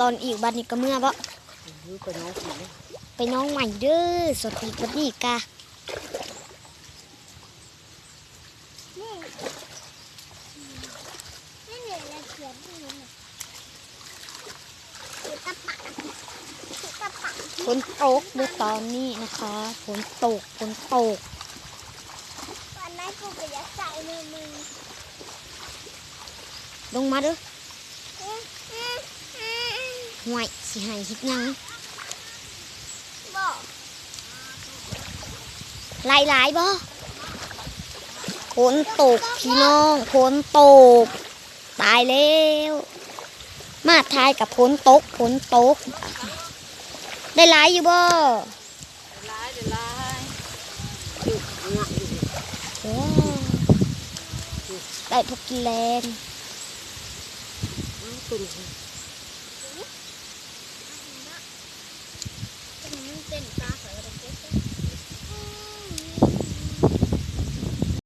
ตอนอีกบัดนี้ก็เมื่อบ่าไปน้องไปน้องใหม่เด้อสดอีกบัดนี้กะนี่นี่เหลืออะไรเขียนที่นี่คือกระปะคือกระปะฝนตกด้อตอนนี้นะคะฝนตกฝนตกตอนนั้นกูไปยัดใส่มือมึงลงมาเด้อ เอ๊ะเอ๊ะเอ๊ะ ห่วยสิให้เฮ็ดหยังบอกหลายหลายๆบ่ฝนตกพี่น้องฝนตก ตายแล้ว มาทายกับฝนตกฝนตก ได้หลายอยู่บ่ร้ายเดี๋ยวร้ายอยู่งะอยู่โอ้ได้พวกกินแรงอ้าวตุ่นเป็นเต้น ปะ